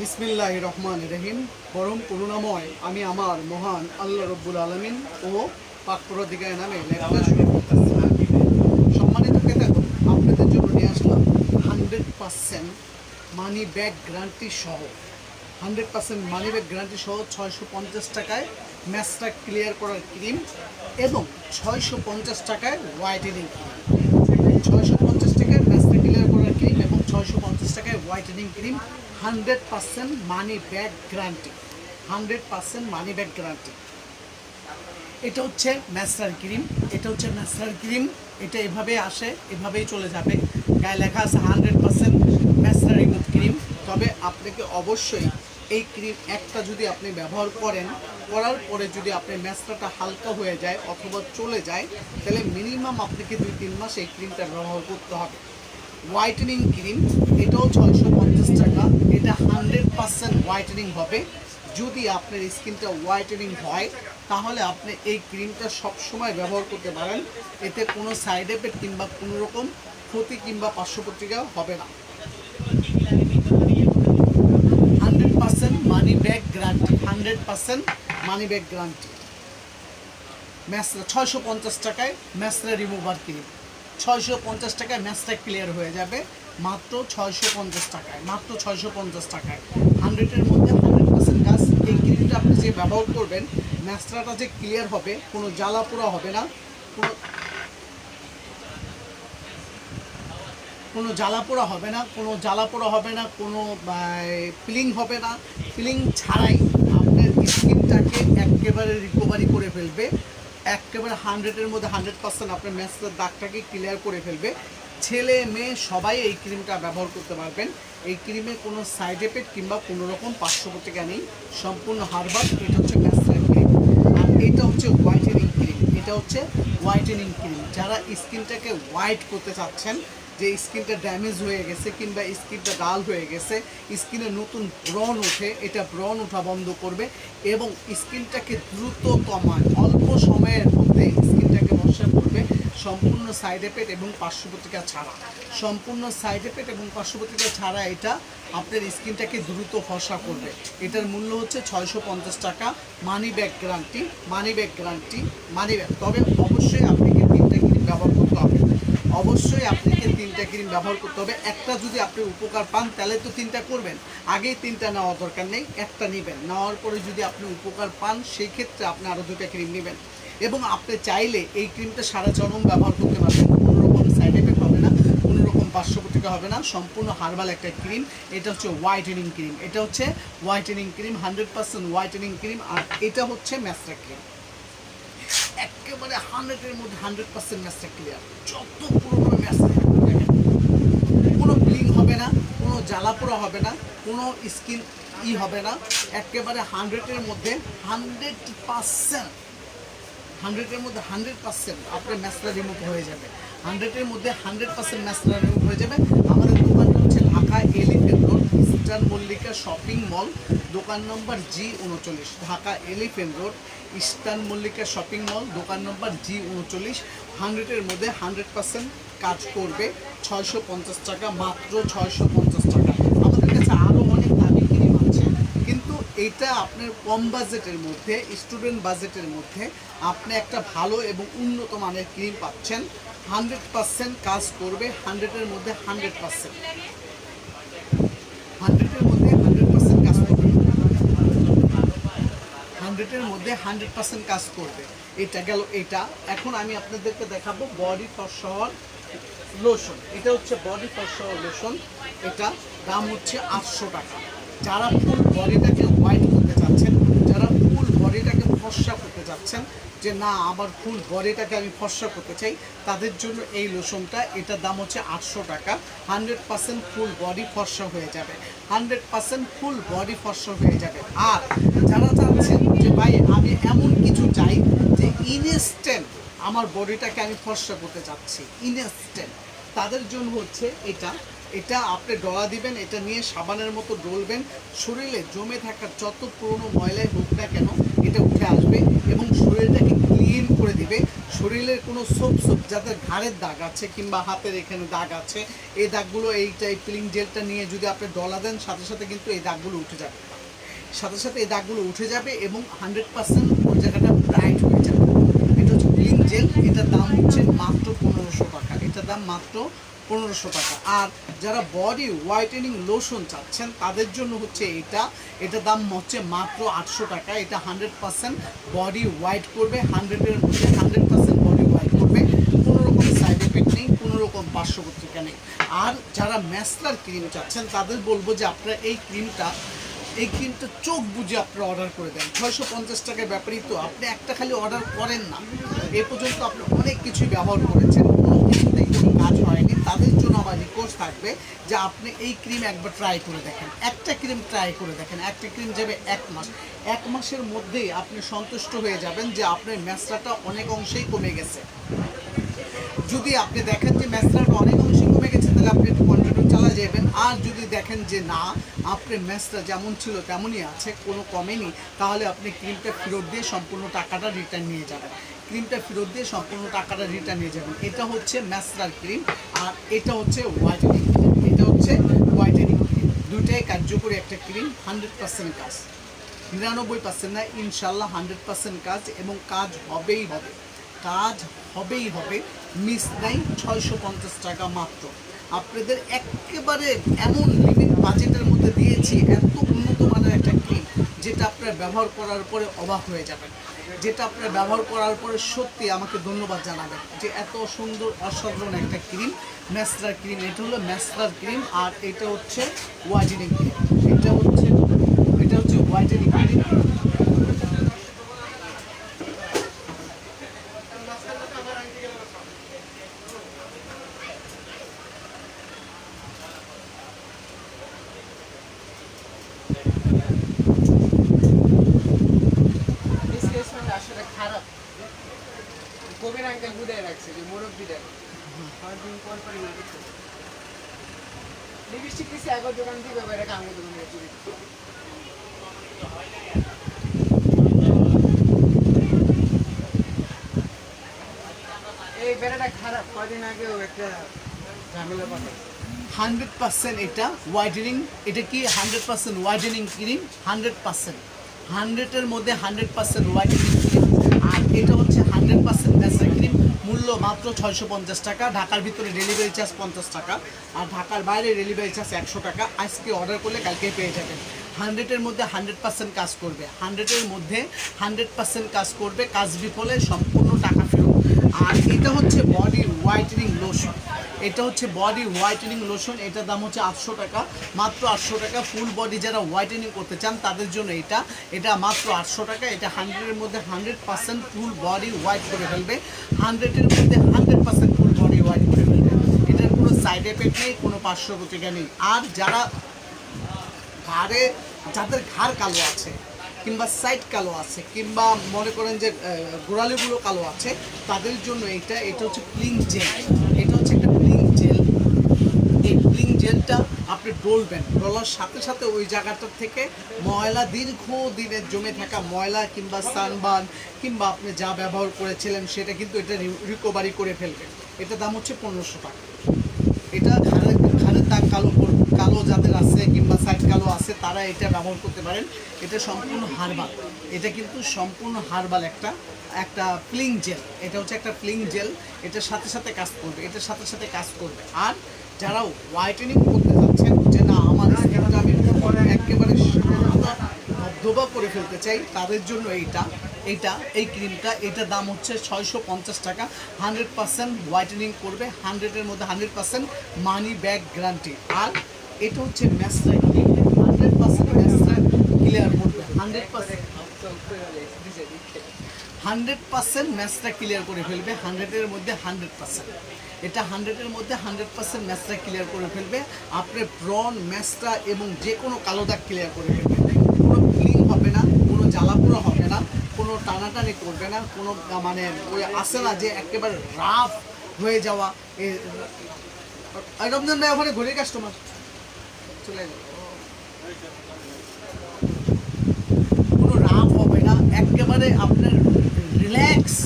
বিসমিল্লাহ রহমান রহিম। পরম করুণাময় আমি আমার মহান আল্লাহ রব্বুল আলমিন ও পাকপরাধিকার নামে লেখাটা শুরু সম্মানিত ক্রেতাগণ, আপনাদের জন্য নিয়ে আসলাম hundred percent money back guarantee সহ। Hundred percent money back guarantee সহ ছয়শো পঞ্চাশ টাকায় ম্যাচটা ক্লিয়ার করার ক্রিম এবং ছয়শো পঞ্চাশ টাকায় হোয়াইটেনিং ক্রিম। ছয়শো পঞ্চাশ টাকায় ম্যাচটা ক্লিয়ার করার ক্রিম এবং ছয়শো পঞ্চাশ টাকায় whitening cream hundred percent money back guarantee hundred percent money back guarantee এটা হচ্ছে ম্যাসরার ক্রিম, এটা হচ্ছে ম্যাসরার ক্রিম, এটা এভাবে আসে, এভাবেই চলে যাবে। গায়ে লেখা আছে হান্ড্রেড পার্সেন্ট ম্যাসরা রিমুভ ক্রিম। তবে আপনাকে অবশ্যই এই ক্রিম একটা যদি আপনি ব্যবহার করেন, করার পরে যদি আপনি ম্যাসরাটা হালকা হয়ে যায় অথবা চলে যায়, তাহলে মিনিমাম আপনাকে দুই তিন মাস এই ক্রিমটা ব্যবহার করতে হবে। হোয়াইটেনিং ক্রিম এটাও ছয়শো পঞ্চাশ টাকা। এটা হান্ড্রেড পার্সেন্ট হোয়াইটেনিং হবে। যদি আপনার স্কিনটা হোয়াইটেনিং হয়, তাহলে আপনি এই ক্রিমটা সবসময় ব্যবহার করতে পারেন। এতে কোনো সাইড এফেক্ট কিংবা কোনো রকম ক্ষতি কিংবা পার্শ্বপত্রিকা হবে না। Hundred percent money back guarantee. Hundred percent money back guarantee. ম্যাসরা ছয়শো পঞ্চাশ টাকায় ম্যাসরা রিমুভার ক্রিম। ছয়শো পঞ্চাশ টাকায় ম্যাচটা ক্লিয়ার হয়ে যাবে। মাত্র ছয়শো পঞ্চাশ টাকায়, মাত্র ছয়শো পঞ্চাশ টাকায়। হান্ড্রেডের মধ্যে হান্ড্রেড পার্সেন্ট গাছ এই ক্রিমটা আপনি যে ব্যবহার করবেন ম্যাচটাটা যে ক্লিয়ার হবে, কোনো জ্বালা পোড়া হবে না, কোনো কোনো জ্বালা পোড়া হবে না, কোনো জ্বালা পোড়া হবে না, কোনো পিলিং হবে না। পিলিং ছাড়াই আপনার স্কিনটাকে একেবারে রিকভারি করে ফেলবে। একেবারে হান্ড্রেডের মধ্যে হান্ড্রেড পার্সেন্ট আপনার ম্যাচটার দাগটাকে ক্লিয়ার করে ফেলবে। ছেলে, মেয়ে, সবাই এই ক্রিমটা ব্যবহার করতে পারবেন। এই ক্রিমে কোনো সাইড এফেক্ট কিংবা কোনোরকম রকম পার্শ্বপ্রতিক্রিয়া নেই। সম্পূর্ণ হার্বাল এটা হচ্ছে ম্যাচের ক্রিম আর এটা হচ্ছে হোয়াইটেনিং ক্রিম এটা হচ্ছে হোয়াইটেনিং ক্রিম যারা স্কিনটাকে হোয়াইট করতে চাচ্ছেন যে স্কিনটা ড্যামেজ হয়ে গেছে কিংবা স্কিনটা ডাল হয়ে গেছে স্কিনে নতুন ব্রণ ওঠে, এটা ব্রণ ওঠা বন্ধ করবে এবং স্কিনটাকে দ্রুত কমায়। অল্প সময়ের মধ্যে স্কিনটাকে বসা করবে, সম্পূর্ণ সাইড এফেক্ট এবং পার্শ্বপ্রতিক্রিয়া ছাড়া। সম্পূর্ণ সাইড এফেক্ট এবং পার্শ্বপ্রতিক্রিয়া ছাড়া এটা আপনার স্কিনটাকে দ্রুত ফসা করবে। এটার মূল্য হচ্ছে ছয়শো পঞ্চাশ টাকা। Money back guarantee money back guarantee money back তবে অবশ্যই আপনাকে তিনটা ক্রিম ব্যবহার করতে হবে। অবশ্যই আপনাকে তিনটা ক্রিম ব্যবহার করতে হবে। একটা যদি আপনি উপকার পান, তাহলে তো তিনটা করবেন। আগেই তিনটা নেওয়া দরকার নেই, একটা নেবেন। নেওয়ার পরে যদি আপনি উপকার পান, সেই ক্ষেত্রে আপনি আরও দুটা ক্রিম নেবেন। এবং আপনি চাইলে এই ক্রিমটা সারা জনম ব্যবহার করতে পারবেন। কোনো রকম সাইড এফেক্ট হবে না, কোনো রকম পার্শ্বপ্রতিক্রিয়া হবে না। সম্পূর্ণ হার্বাল একটা ক্রিম এটা হচ্ছে হোয়াইটেনিং ক্রিম এটা হচ্ছে whitening cream hundred percent whitening cream আর এটা হচ্ছে ম্যাস্টার ক্রিম একেবারে হান্ড্রেডের মধ্যে হান্ড্রেড পার্সেন্ট ম্যাচটা ক্লিয়ার যত পুরোপুরি ম্যাচ কোনো ব্লিং হবে না কোনো জ্বালা পোড়া হবে না, কোনো স্কিন ই হবে না, একেবারে হান্ড্রেডের মধ্যে হান্ড্রেড পার্সেন্ট হান্ড্রেডের মধ্যে হান্ড্রেড পার্সেন্ট আপনার ম্যাচটা রিমুভ হয়ে যাবে। হান্ড্রেডের মধ্যে হান্ড্রেড পার্সেন্ট ম্যাচটা রিমুভ হয়ে যাবে। আমাদের দোকানটা হচ্ছে Dhaka Elephant Road, Eastern Mallika Shopping Mall, দোকান নম্বর জি উনচল্লিশ, Dhaka Elephant Road, Eastern Mallika Shopping Mall, দোকান নম্বর জি উনচল্লিশ। হান্ড্রেডের মধ্যে হান্ড্রেড পার্সেন্ট কাজ করবে, ছয়শো পঞ্চাশ টাকা মাত্র ছয়শো পঞ্চাশ টাকা আমাদের কাছে আরও অনেক দামি ক্রিম আছে এটা আপনার কম বাজেটের মধ্যে স্টুডেন্ট বাজেটের মধ্যে আপনি একটা ভালো এবং উন্নত মানের ক্রিম পাচ্ছেন। হান্ড্রেড পার্সেন্ট কাজ করবে হান্ড্রেডের মধ্যে হান্ড্রেড পার্সেন্ট হান্ড্রেডের মধ্যে হান্ড্রেড পার্সেন্ট কাজ করবে। হান্ড্রেডের মধ্যে হান্ড্রেড পার্সেন্ট কাজ করবে। এটা গেল এটা। এখন আমি আপনাদেরকে দেখাবো বডি শহর লোশন এটা হচ্ছে বডি শহর লোশন এটা দাম হচ্ছে আটশো টাকা। যারা ফুল বডিটাকে হোয়াইট করতে চাচ্ছেন যারা ফুল বডিটাকে ফর্সা করতে চাচ্ছেন যে না, আমার ফুল বডিটাকে আমি ফর্সা করতে চাই, তাদের জন্য এই লোশনটা, এটার দাম হচ্ছে আটশো টাকা। হান্ড্রেড পার্সেন্ট ফুল বডি ফর্সা হয়ে যাবে। হান্ড্রেড পার্সেন্ট ফুল বডি ফর্সা হয়ে যাবে। আর যারা চাচ্ছেন যে, ভাই, আমি এমন কিছু চাই যে ইনস্ট্যান্ট আমার বডিটাকে আমি ফর্সা করতে চাচ্ছি ইনস্ট্যান্ট। তাদের জন্য হচ্ছে এটা এটা আপনি ডলা দিবেন, এটা নিয়ে সাবানের মতো ডলবেন, শরীরে জমে থাকা যত পুরনো ময়লাই হোক না কেন, এটা উঠে আসবে এবং শরীরটাকে ক্লিন করে দিবে। শরীরের কোনো সোপ সোপ, যাদের ঘাড়ের দাগ আছে কিংবা হাতের এখানে দাগ আছে, এই দাগগুলো এই পিলিং জেলটা নিয়ে যদি আপনি ডলা দেন, সাথে সাথে কিন্তু এই দাগগুলো উঠে যাবে। সাথে সাথে এই দাগগুলো উঠে যাবে এবং হান্ড্রেড পার্সেন্ট ওই জায়গাটা ব্রাইট হয়ে যাবে। এটা হচ্ছে ক্লিন জেল এটার দাম হচ্ছে মাত্র পনেরোশো টাকা। এটার দাম মাত্র পনেরোশো টাকা। আর যারা বডি হোয়াইটেনিং লোশন চাচ্ছেন, তাদের জন্য হচ্ছে এটা। এটার দাম হচ্ছে মাত্র আটশো টাকা। এটা হান্ড্রেড পার্সেন্ট বডি হোয়াইট করবে হান্ড্রেডের মধ্যে হান্ড্রেড পার্সেন্ট বডি হোয়াইট করবে। কোনো রকম সাইড এফেক্ট নেই, কোনো রকম পার্শ্ববর্তিকা নেই। আর যারা ম্যাসলার ক্রিম চাচ্ছেন, তাদের বলব যে আপনারা এই ক্রিমটা এই ক্রিমটা চোখ বুঝে আপনারা অর্ডার করে দেন। ছয়শো পঞ্চাশ টাকার ব্যাপারেই তো, আপনি একটা খালি অর্ডার করেন না। এ পর্যন্ত আপনি অনেক কিছুই ব্যবহার করেছেন। কোনো কিছুতেই কোনো কাজ হয়নি। তাদের জন্য আমার রিকোয়েস্ট থাকবে যে আপনি এই ক্রিম একবার ট্রাই করে দেখেন। একটা ক্রিম ট্রাই করে দেখেন। একটা ক্রিম যাবে এক মাস। এক মাসের মধ্যেই আপনি সন্তুষ্ট হয়ে যাবেন যে আপনার ম্যাসরাটা অনেক অংশেই কমে গেছে। যদি আপনি দেখেন যে ম্যাচটা অনেক অংশে কমে গেছে, তাহলে আপনি একটু যাবেন আর যদি দেখেন যে না আপনার ম্যাচটা যেমন ছিল তেমনই আছে, কোনো কমেনি তাহলে আপনি ক্রিমটা ফেরত দিয়ে সম্পূর্ণ টাকাটা রিটার্ন নিয়ে যাবেন। ক্রিমটা ফেরত দিয়ে সম্পূর্ণ টাকাটা রিটার্ন নিয়ে যাবেন। এটা হচ্ছে ম্যাসরার ক্রিম, আর এটা হচ্ছে হোয়াইটেনিং এটা হচ্ছে হোয়াইটেনিং ক্রিম দুইটাই কার্যকরী একটা ক্রিম হান্ড্রেড পার্সেন্ট কাজ। নিরানব্বই পার্সেন্ট না ইনশাল্লাহ হান্ড্রেড পার্সেন্ট কাজ, এবং কাজ হবেই হবে। কাজ হবেই হবে মিস নাই, ছয়শো পঞ্চাশ টাকা মাত্র। আপনাদের একেবারে এমন লিমিট বাজেটের মধ্যে দিয়েছি, এত উন্নত মানের একটা ক্রিম যেটা আপনারা ব্যবহার করার পরে অবাক হয়ে যাবেন। যেটা আপনারা ব্যবহার করার পরে সত্যি আমাকে ধন্যবাদ জানাবেন যে এত সুন্দর, অসাধারণ একটা ক্রিম ম্যাসলার ক্রিম এটা হলো ম্যাসলার ক্রিম আর এটা হচ্ছে হোয়াইটেনিং ক্রিম এটা হচ্ছে এটা হচ্ছে হোয়াইটেনিং ক্রিম ডিসপ্লেসমেন্ট আসলে খারাপ কবির আঙ্কেল বুঝাই রাখছে যে মুরব্বীদের কয়েকদিন পর পরই না দিচ্ছে লিপস্টিক দিচ্ছে আগের দোকান থেকে এবারে কামের দোকান থেকে চুরি দিচ্ছে। এই বেড়াটা খারাপ কয়দিন আগেও একটা হান্ড্রেড পার্সেন্ট এটা ওয়াইডেনিং এটা কি hundred percent whitening cream hundred percent. হান্ড্রেডের মধ্যে হান্ড্রেড পার্সেন্ট ওয়াইডেনিং ক্রিম আর এটা হচ্ছে হান্ড্রেড পার্সেন্ট ন্যাচারাল ক্রিম মূল্য মাত্র ছয়শো পঞ্চাশ টাকা, ঢাকার ভিতরে ডেলিভারি চার্জ পঞ্চাশ টাকা, আর ঢাকার বাইরে ডেলিভারি চার্জ একশো টাকা। আজকে অর্ডার করলে কালকে পেয়ে যাবেন। হান্ড্রেডের মধ্যে হান্ড্রেড পার্সেন্ট কাজ করবে। হান্ড্রেডের মধ্যে হান্ড্রেড পার্সেন্ট কাজ করবে, কাজ বিফলে সম্পূর্ণ আর এটা হচ্ছে বডি হোয়াইটেনিং লোশন এটা হচ্ছে বডি হোয়াইটেনিং লোশন এটার দাম হচ্ছে আটশো টাকা। মাত্র আটশো টাকা ফুল বডি যারা হোয়াইটেনিং করতে চান, তাদের জন্য এটা। এটা মাত্র আটশো টাকা, এটা হান্ড্রেডের মধ্যে hundred percent full body white করে ফেলবে। হান্ড্রেডের মধ্যে hundred percent full body white করে ফেলবে। এটার কোনো সাইড এফেক্ট নেই, কোনো পার্শ্ব প্রতিক্রিয়া নেই। আর যারা ঘাড়ে, যাদের ঘাড় কালো আছে কিংবা সাইড কালো আছে, কিংবা মনে করেন যে গোড়ালিগুলো কালো আছে, তাদের জন্য এটা এটা হচ্ছে প্লিং জেল এটা হচ্ছে একটা প্লিং জেল এই প্লিং জেলটা আপনি ডলবেন, ডলার সাথে সাথে ওই জায়গাটার থেকে ময়লা দীর্ঘ দিনের জমে থাকা ময়লা কিংবা সানবান, কিংবা আপনি যা ব্যবহার করেছিলেন, সেটা কিন্তু এটা রিকভারি করে ফেলবেন। এটা দাম হচ্ছে পনেরোশো টাকা। এটা ঘাড়ের দাগ কালো কর- কালো যাদের আছে কিংবা সাইড কালো আছে, তারা এটা ব্যবহার করতে পারেন। এটা সম্পূর্ণ হার্বাল। এটা কিন্তু সম্পূর্ণ হার্বাল একটা একটা প্লিং জেল এটা হচ্ছে একটা প্লিং জেল এটার সাথে সাথে কাজ করবে, এটার সাথে সাথে কাজ করবে। আর যারা হোয়াইটেনিং করতে যাচ্ছেন, যে না, আমার আমি একেবারে ধোবা করে ফেলতে চাই, তাদের জন্য এইটা এইটা, এই ক্রিমটা এটার দাম হচ্ছে ছয়শো পঞ্চাশ টাকা। হান্ড্রেড পার্সেন্ট হোয়াইটেনিং করবে হান্ড্রেডের মধ্যে hundred percent money back guarantee আর এটা হচ্ছে ক্রিম হান্ড্রেড পার্সেন্ট ম্যাসরা ক্লিয়ার করবে হান্ড্রেড পার্সেন্ট হান্ড্রেড পার্সেন্ট ম্যাচটা ক্লিয়ার করে ফেলবে হান্ড্রেডের মধ্যে হান্ড্রেড পার্সেন্ট এটা হান্ড্রেডের মধ্যে হান্ড্রেড পার্সেন্ট ম্যাচটা ক্লিয়ার করে ফেলবে আপনার ব্রন ম্যাচটা এবং যে কোনো কালো দাগ ক্লিয়ার করে ফেলবে কোনো ক্লিন হবে না কোনো জ্বালাপোড়া হবে না কোনো টানাটানি করবে না কোনো মানে ওই আসে না যে একেবারে রাফ হয়ে যাওয়া এ এই রমজান ভাই ওখানে ঘড়ির কাস্টমার চলে কোনো রাফ হবে না, একেবারে আপনার রিল্যাক্স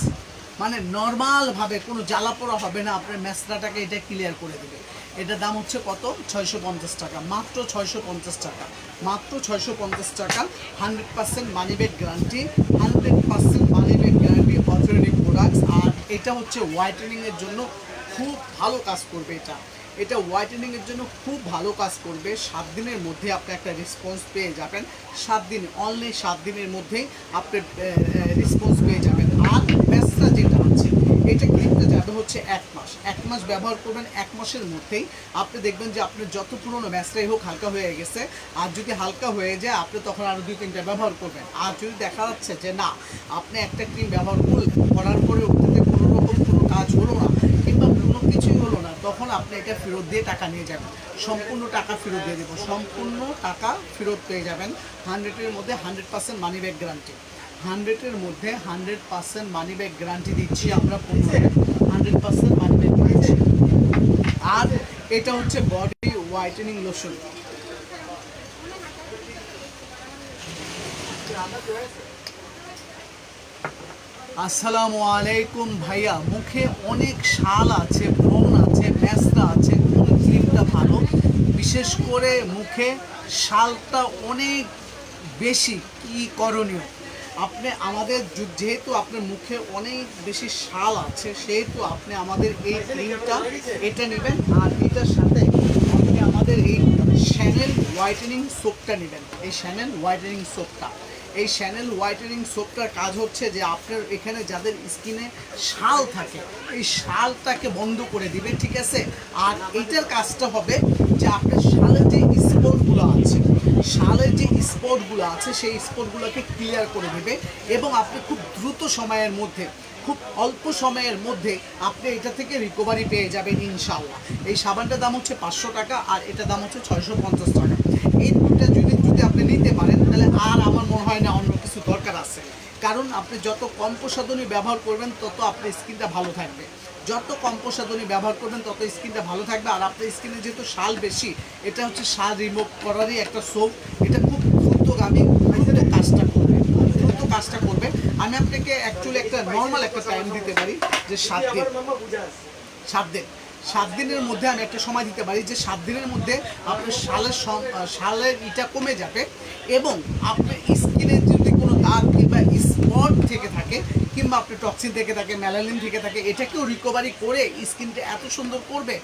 মানে নর্মালভাবে কোনো জ্বালা পোড়া হবে না, আপনার ম্যাসরাটাকে এটা ক্লিয়ার করে দেবে। এটার দাম হচ্ছে কত? ছয়শো পঞ্চাশ টাকা। মাত্র ছয়শো পঞ্চাশ টাকা। মাত্র ছয়শো পঞ্চাশ টাকা hundred percent money back guarantee hundred percent money back guarantee authentic products আর এটা হচ্ছে হোয়াইটেনিংয়ের জন্য খুব ভালো কাজ করবে এটা। এটা হোয়াইটেনিং এর জন্য খুব ভালো কাজ করবে। সাত দিনের মধ্যে আপনি একটা রেসপন্স পেয়ে যাবেন। সাত দিন অনলি সাত দিনের মধ্যেই আপনি রেসপন্স পেয়ে যাবেন। আর ম্যাচটা যেটা আছে, এটা ক্রিমটা যাবে হচ্ছে এক মাস। এক মাস ব্যবহার করবেন, এক মাসের মধ্যেই আপনি দেখবেন যে আপনার যত পুরনো ম্যাচটাই হোক হালকা হয়ে গেছে। আর যদি হালকা হয়ে যায়, আপনি তখন আরও দুই তিনটা ব্যবহার করবেন। আর যদি দেখা যাচ্ছে যে না, আপনি একটা ক্রিম ব্যবহার করলেন, করার পরে ওটাতে কোনো রকম কোনো কাজ হলো না কিংবা কোনো কিছুই হলো না তখন আপনি এটা ফেরত দিয়ে টাকা নিয়ে যাবেন। সম্পূর্ণ টাকা ফেরত দিয়ে দেবো। সম্পূর্ণ টাকা ফেরত পেয়ে যাবেন। হান্ড্রেডের মধ্যে hundred percent money back guarantee হান্ড্রেডের মধ্যে hundred percent money back guarantee দিচ্ছি আমরা হান্ড্রেড পার্সেন্ট মানি ব্যাক দিচ্ছি। আর এটা হচ্ছে বডি হোয়াইটেনিং লোশন আসসালামু আলাইকুম ভাইয়া। মুখে অনেক শাল আছে ব্রণ আছে আছে কোন ক্রিমটা ভালো। বিশেষ করে মুখে শালটা অনেক বেশি কি করণীয়। আপনি আমাদের যেহেতু আপনার মুখে অনেক বেশি শাল আছে, সেহেতু আপনি আমাদের এই ক্রিমটা এটা নেবেন আর এটার সাথে আপনি আমাদের এই শ্যানেল হোয়াইটেনিং সোপটা নেবেন। এই শ্যানেল হোয়াইটেনিং সোপটা এই শ্যানেল হোয়াইটেনিং সোপটার কাজ হচ্ছে যে আপনার এখানে যাদের স্কিনে শাল থাকে, এই শালটাকে বন্ধ করে দিবে ঠিক আছে? আর এইটার কাজটা হবে যে আপনার শালের যে স্পটগুলো আছে, শালের যে স্পটগুলো আছে, সেই স্পটগুলোকে ক্লিয়ার করে দেবে এবং আপনি খুব দ্রুত সময়ের মধ্যে, খুব অল্প সময়ের মধ্যে আপনি এটা থেকে রিকভারি পেয়ে যাবেন ইনশাল্লাহ এই সাবানটার দাম হচ্ছে পাঁচশো টাকা আর এটার দাম হচ্ছে ছয়শো পঞ্চাশ টাকা। এই দুটা যদি যদি আপনি নিতে পারেন, তাহলে আর আমার মনে হয় না, অন্য কিছু দরকার আছে। কারণ আপনি যত কম প্রসাধনী ব্যবহার করবেন, তত আপনার স্কিনটা ভালো থাকবে। যত কম প্রসাধনী ব্যবহার করবেন, তত স্কিনটা ভালো থাকবে। আর আপনার স্কিনে যেহেতু শাল বেশি, এটা হচ্ছে শাল রিমুভ করারই একটা সোপ এটা খুব দ্রুতগামী দ্রুত কাজটা করবে। দ্রুত কাজটা করবে। আমি আপনাকে অ্যাকচুয়ালি একটা নর্মাল একটা টাইম দিতে পারি যে সাত দিন। সাত দিন। সাত দিনের মধ্যে আমি একটা সময় দিতে পারি যে সাত দিনের মধ্যে আপনার সালের সালের ইটা কমে যাবে এবং আপনার স্কিনে যদি কোনো দাগ কিংবা স্পট থেকে থাকে কিংবা আপনার টক্সিন থেকে থাকে ম্যালালিন থেকে থাকে, এটাকেও রিকভারি করে স্কিনটা এত সুন্দর করবে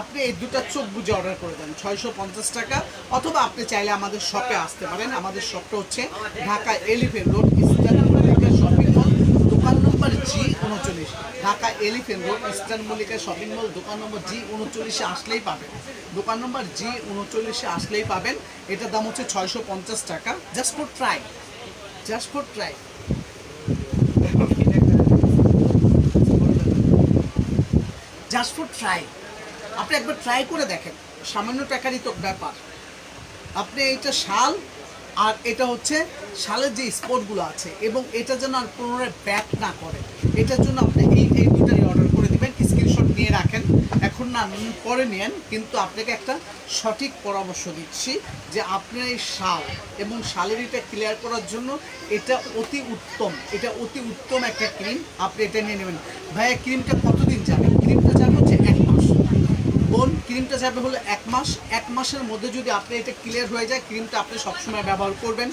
আপনি এই দুটা চোখ বুঝে অর্ডার করে দেন। ছয়শো পঞ্চাশ টাকা অথবা আপনি চাইলে আমাদের শপে আসতে পারেন। আমাদের শপটা হচ্ছে Dhaka Elephant Road Eastern Mallika Shopping Mall দোকান নম্বর জি উনচল্লিশ। Dhaka Elephant Road, Eastern Mallika Shopping Mall দোকান নম্বর জি উনচল্লিশে আসলেই পাবেন। দোকান নম্বর জি উনচল্লিশে আসলেই পাবেন। এটার দাম হচ্ছে ছয়শো পঞ্চাশ টাকা। Just for try just for try just for try আপনি একবার ট্রাই করে দেখেন। সামান্য টাকারই তো ব্যাপার। আপনি এইটা শাল আর এটা হচ্ছে শালের যে স্পটগুলো আছে, এবং এটা যেন আর পুনরায় ব্যাক না করে। এটার জন্য আপনি এই এই দুটারই অর্ডার করে দিবেন স্ক্রিনশট নিয়ে রাখেন। এখন না পরে নেন, কিন্তু আপনাকে একটা সঠিক পরামর্শ দিচ্ছি যে আপনার এই শাল এবং শালের এটা ক্লিয়ার করার জন্য এটা অতি উত্তম, এটা অতি উত্তম একটা ক্রিম আপনি এটা নিয়ে নেবেন। ভাইয়া ক্রিমটা কতদিন যাবে ক্রিমটা যাবে হচ্ছে এক মাস কোন ক্রিমটা যাবে হলো এক মাস, এক মাসের মধ্যে যদি আপনি এটা ক্লিয়ার হয়ে যায়, ক্রিমটা আপনি সবসময় ব্যবহার করবেন,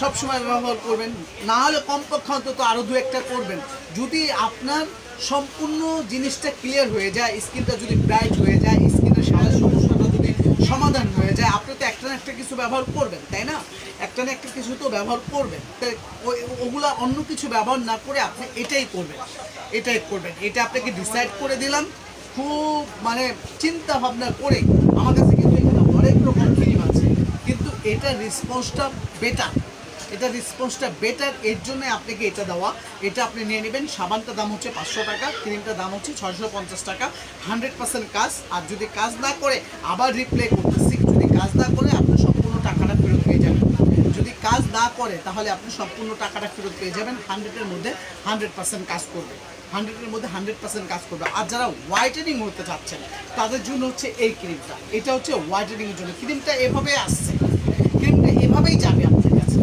সবসময় ব্যবহার করবেন। না হলে কমপক্ষে অন্তত আরও দু একটা করবেন। যদি আপনার সম্পূর্ণ জিনিসটা ক্লিয়ার হয়ে যায়, স্কিনটা যদি ব্রাইট হয়ে যায়, স্কিনের সারা সমস্যাটা যদি সমাধান হয়ে যায়, আপনি তো একটা না একটা কিছু ব্যবহার করবেন, তাই না? একটা না একটা কিছু তো ব্যবহার করবেন। ওগুলা অন্য কিছু ব্যবহার না করে আপনি এটাই করবেন এটাই করবেন। এটা আপনাকে ডিসাইড করে দিলাম। খুব মানে চিন্তা ভাবনা করে আমার কাছে কিন্তু এখানে অনেক রকম ক্রিম আছে। কিন্তু এটার রেসপন্সটা বেটার এটা রেসপন্সটা বেটার এর জন্য আপনাকে এটা দেওয়া। এটা আপনি নিয়ে নেবেন। সাবানটার দাম হচ্ছে পাঁচশো টাকা, ক্রিমটার দাম হচ্ছে ছয়শো পঞ্চাশ টাকা। হান্ড্রেড পার্সেন্ট কাজ। আর যদি কাজ না করে, আবার রিপ্লে করতেছি। যদি কাজ না করে আপনি সম্পূর্ণ টাকাটা ফেরত পেয়ে যাবেন। যদি কাজ না করে, তাহলে আপনি সম্পূর্ণ টাকাটা ফেরত পেয়ে যাবেন। হান্ড্রেডের মধ্যে হান্ড্রেড পার্সেন্ট কাজ করবে। হান্ড্রেডের মধ্যে হান্ড্রেড পার্সেন্ট কাজ করবে। আর যারা হোয়াইটেনিং হতে চাচ্ছেন, তাদের জন্য হচ্ছে এই ক্রিমটা এটা হচ্ছে হোয়াইটেনিংয়ের জন্য। ক্রিমটা এভাবে আসছে। ক্রিমটা এভাবেই যাবে আপনার কাছে।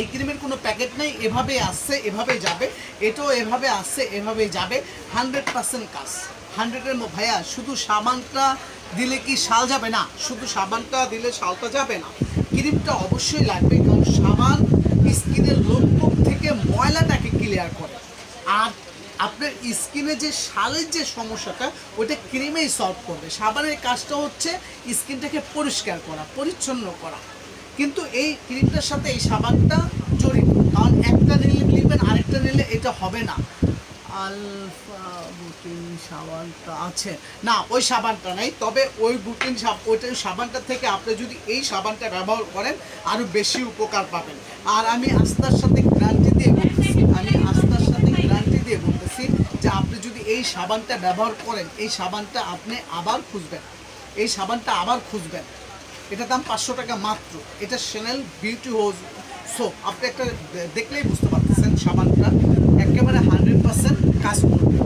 এই ক্রিমের কোনো প্যাকেট নেই এভাবে আসছে এভাবে যাবে। এটাও এভাবে আসছে, এভাবেই যাবে। হান্ড্রেড পার্সেন্ট কাজ। হান্ড্রেডের ভাইয়া, শুধু সাবানটা দিলে কি শাল যাবে না? শুধু সাবানটা দিলে শালটা যাবে না। ক্রিমটা অবশ্যই লাগবে, কারণ সাবান স্কিনের লোমকূপ থেকে ময়লাটাকে ক্লিয়ার করে। আর আপনার স্কিনে যে শালের যে সমস্যাটা ওটা ক্রিমেই সলভ করবে। সাবানের কাজটা হচ্ছে স্কিনটাকে পরিষ্কার করা, পরিচ্ছন্ন করা। কিন্তু এই ক্রিমটার সাথে এই সাবানটা জড়িত। কারণ একটা নিলে নিবেন, আরেকটা নিলে এটা হবে না। আলফা বুটিন সাবানটা আছে। না, ওই সাবানটা নাই। তবে ওই বুটিন ওইটা সাবানটা থেকে আপনি যদি এই সাবানটা ব্যবহার করেন আরও বেশি উপকার পাবেন। আর আমি আস্থার সাথে গ্যারান্টি দিয়ে বলতেছি আমি আস্থার সাথে গ্যারান্টি দিয়ে বলতেছি যে আপনি যদি এই সাবানটা ব্যবহার করেন, এই সাবানটা আপনি আবার খুঁজবেন। এই সাবানটা আবার খুঁজবেন। এটা দাম পাঁচশো টাকা মাত্র। এটা শ্যানেল বিউটি হোজ সোপ আপনি একটা দেখলেই বুঝতে পারতেছেন সাবানটা একেবারে হান্ড্রেড পার্সেন্ট কাজ করবে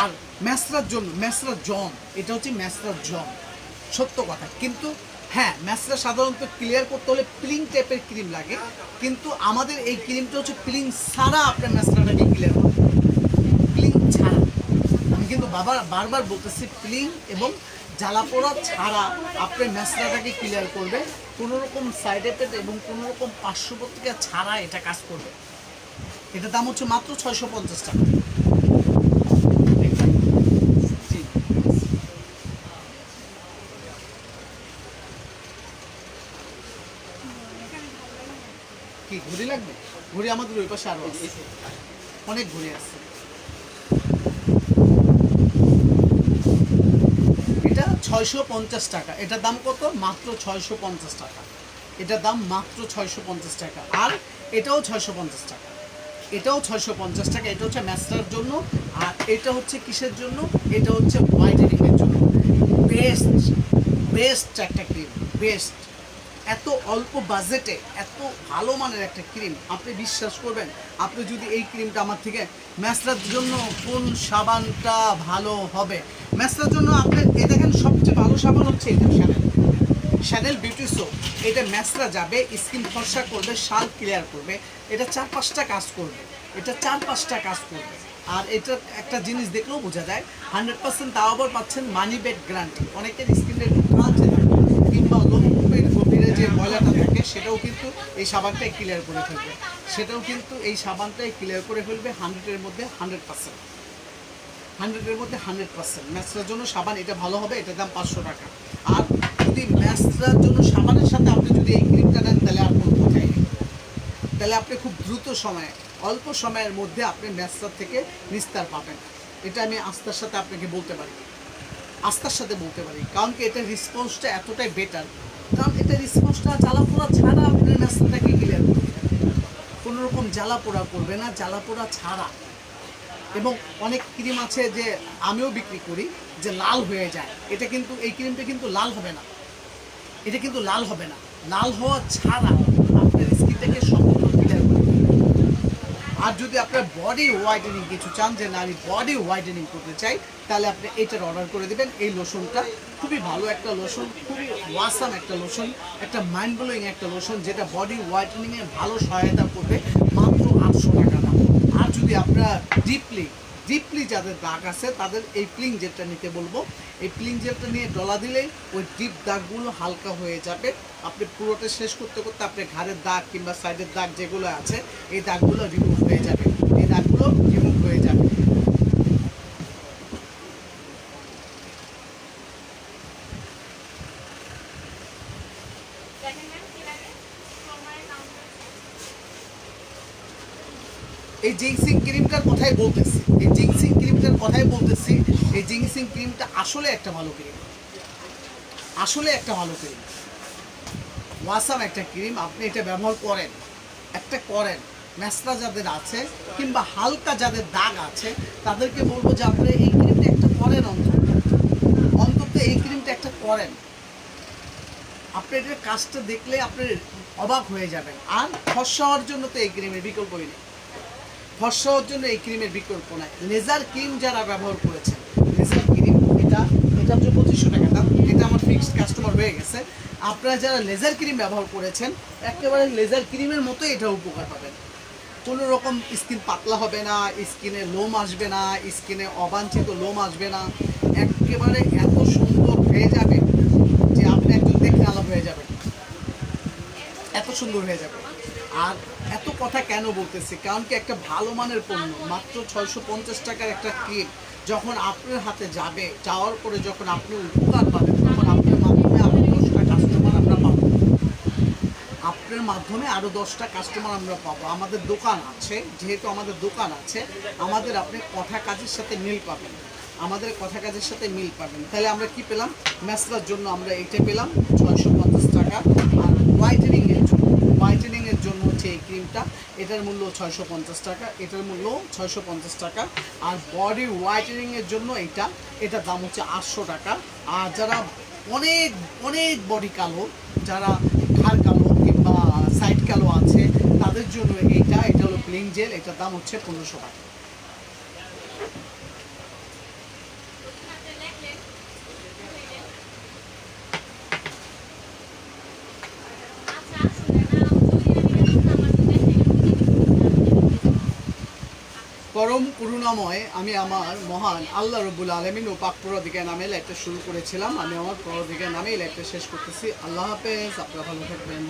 আর ম্যাসরার জন্য ম্যাসরার জম এটা হচ্ছে ম্যাসরার জম সত্য কথা। কিন্তু হ্যাঁ ম্যাসরা সাধারণত ক্লিয়ার করতে হলে প্লিং টাইপের ক্রিম লাগে। কিন্তু আমাদের এই ক্রিমটা হচ্ছে প্লিং ছাড়া আপনার ম্যাসরাটাকে ক্লিয়ার বাবার বারবার বলতেছি প্লিং এবং জ্বালাপোড়া ছাড়া আপনি ম্যাসরাটাকে ক্লিয়ার করবে। কোনো রকম সাইড এফেক্ট এবং কোনো রকম পার্শ্ববর্তিকা ছাড়া এটা কাজ করবে। এটা দাম হচ্ছে মাত্র ছয়শো পঞ্চাশ টাকা। কি, ঘুড়ি লাগবে? ঘুড়ি আমাদের ওই পাশে আরও আছে। অনেক ঘুড়ি আছে এটা ছয়শো পঞ্চাশ টাকা। এটার দাম কত? মাত্র ছয়শো পঞ্চাশ টাকা। এটার দাম মাত্র ছয়শো পঞ্চাশ টাকা। আর এটাও ছয়শো পঞ্চাশ টাকা। এটাও ছয়শো পঞ্চাশ টাকা। এটা হচ্ছে ম্যাস্টার জন্য। আর এটা হচ্ছে কিসের জন্য? এটা হচ্ছে হোয়াইটেনিংয়ের জন্য। বেস্ট বেস্ট একটা ক্রিম। বেস্ট। এত অল্প বাজেটে, এত ভালো মানের একটা ক্রিম। আপনি বিশ্বাস করবেন? আপনি যদি এই ক্রিমটা আমার থেকে ম্যাসরার জন্য কোন সাবানটা ভালো হবে? ম্যাসরার জন্য আপনি, এই দেখেন সবচেয়ে ভালো সাবান হচ্ছে এটা শ্যানেল শ্যানেল বিউটি সোপ এটা ম্যাসরা যাবে, স্কিন ফর্সা করবে, শাল ক্লিয়ার করবে। এটা চার পাঁচটা কাজ করবে, এটা চার পাঁচটা কাজ করবে। আর এটা একটা জিনিস দেখলেও বোঝা যায় হান্ড্রেড পার্সেন্ট তাও আবার পাচ্ছেন মানি ব্যাক গ্যারান্টি অনেকের স্কিনের কালচে কিংবা লোমকূপের গভীরে যে ময়লাটা থাকে, সেটাও কিন্তু এই সাবানটাই ক্লিয়ার করে ফেলবে। সেটাও কিন্তু এই সাবানটাই ক্লিয়ার করে ফেলবে হান্ড্রেডের মধ্যে হান্ড্রেড পার্সেন্ট হান্ড্রেডের মধ্যে হান্ড্রেড পার্সেন্ট ম্যাচটার জন্য সাবান, এটা ভালো হবে, এটার দাম পাঁচশো টাকা। আর যদি ম্যাচটার জন্য সাবানের সাথে আপনি যদি এই ক্রিমটা নেন তাহলে আর কোনো কথাই তাহলে আপনি খুব দ্রুত সময়ে, অল্প সময়ের মধ্যে আপনি ম্যাচটার থেকে নিস্তার পাবেন। এটা আমি আস্থার সাথে আপনাকে বলতে পারি। আস্থার সাথে বলতে পারি। কারণ কি, এটার রেসপন্সটা এতটাই বেটার কারণ এটা রেসপন্সটা জ্বালা পোড়া ছাড়া আপনার ম্যাচটাকে করবে কোনো রকম জ্বালা পোড়া করবে না। জ্বালা পোড়া ছাড়া। এবং অনেক ক্রিম আছে যে আমিও বিক্রি করি, যে লাল হয়ে যায়। এটা কিন্তু, এই ক্রিমটা কিন্তু লাল হবে না। এটা কিন্তু লাল হবে না। লাল হওয়া ছাড়া আপনার স্কিনটাকে সম্পূর্ণ ক্লিয়ার করে আর যদি আপনার বডি হোয়াইটেনিং কিছু চান, যে না, আমি বডি হোয়াইটেনিং করতে চাই, তাহলে আপনি এটার অর্ডার করে দেবেন। এই লোশনটা খুবই ভালো একটা লোশন খুবই ওয়াসাম একটা লোশন একটা মাইন্ড ব্লোয়িং একটা লোশন যেটা বডি হোয়াইটেনিংয়ে ভালো সহায়তা করবে মাত্র আটশো টাকা। যদি আপনারা ডিপলি ডিপলি যাদের দাগ আছে, তাদের এই প্লিং জেলটা নিতে বলব। এই প্লিং জেলটা নিয়ে ডলা দিলে ওই ডিপ দাগগুলো হালকা হয়ে যাবে। আপনি পুরোটা শেষ করতে করতে আপনি ঘাড়ের দাগ কিংবা সাইডের দাগ যেগুলো আছে, এই দাগগুলো রিমুভ হয়ে যাবে। এই দাগগুলো রিমুভ হয়ে যাবে দেখেন ম্যাম কি লাগে সোমবারের কাউন্টার এই জিংসিং ক্রিমটার কথাই বলতেছি। এই জিংসিং ক্রিমটার কথাই বলতেছি, এই জিংসিং ক্রিমটা আসলে একটা ভালো ক্রিম। আসলে একটা ভালো ক্রিম। ওয়াসাম একটা ক্রিম, আপনি এটা ব্যবহার করেন, একটা করেন ম্যাসরা যাদের আছে কিংবা হালকা যাদের দাগ আছে, তাদেরকে বলব যে আপনি এই ক্রিমটা একটা করেন অন্তত। অন্তত এই ক্রিমটা একটা করেন। আপনি এটার কাজটা দেখলে আপনি অবাক হয়ে যাবেন। আর ফর্সা হওয়ার জন্য তো এই ক্রিমের বিকল্পই নেই। ফর্সা হওয়ার জন্য এই ক্রিমের বিকল্প নাই। লেজার ক্রিম যারা ব্যবহার করেছেন, লেজার ক্রিম, এটা এটা হচ্ছে পঁচিশশো টাকা দাম। এটা আমার ফিক্সড কাস্টমার হয়ে গেছে। আপনারা যারা লেজার ক্রিম ব্যবহার করেছেন, একেবারে লেজার ক্রিমের মতো এটা উপকার পাবেন। কোনো রকম স্কিন পাতলা হবে না, স্কিনে লোম আসবে না, স্কিনে অবাঞ্ছিত লোম আসবে না। একেবারে এত সুন্দর হয়ে যাবে যে আপনি একজন দেখতে আলাপ হয়ে যাবেন। এত সুন্দর হয়ে যাবে। আর এত কথা কেন বলতেছি? কারণ কি একটা ভালো মানের পণ্য, মাত্র ছয়শো পঞ্চাশ টাকার একটা ক্রিম যখন আপনার হাতে যাবে, যাওয়ার পরে যখন আপনি উপকার পাবেন, তখন আপনার মাধ্যমে আরও দশটা কাস্টমার আমরা পাবো। আপনার মাধ্যমে আরও দশটা কাস্টমার আমরা পাবো। আমাদের দোকান আছে, যেহেতু আমাদের দোকান আছে, আমাদের আপনি কথা কাজের সাথে মিল পাবেন। আমাদের কথা কাজের সাথে মিল পাবেন। তাহলে আমরা কি পেলাম? ম্যাসলার জন্য আমরা এইটা পেলাম, ছয়শো পঞ্চাশ টাকা আর হোয়াইটেনিংয়ের জন্য হোয়াইটেনিংয়ের জন্য হচ্ছে এই ক্রিমটা, এটার মূল্য ছয়শো পঞ্চাশ টাকা, এটার মূল্য ছয়শো পঞ্চাশ টাকা। আর বডি হোয়াইটেনিংয়ের জন্য এটা, এটার দাম হচ্ছে আটশো টাকা। আর যারা অনেক অনেক বডি কালো, যারা ঘাড় কালো কিংবা সাইড কালো আছে, তাদের জন্য এইটা এটা হলো প্লেন জেল এটার দাম হচ্ছে পনেরোশো টাকা হাতে লেখলেন আচ্ছা আসলে না যদি আমি আমার তো দেখে পরম করুণাময় আমি আমার মহান আল্লাহ রবুল আলমিন ও পাক প্রদিকা নামে লাইফটা শুরু করেছিলাম। আমি আমার প্রদিকা নামে এই লাইফটা শেষ করতেছি। আল্লাহ হাফেজ, আপনারা ভালো থাকবেন।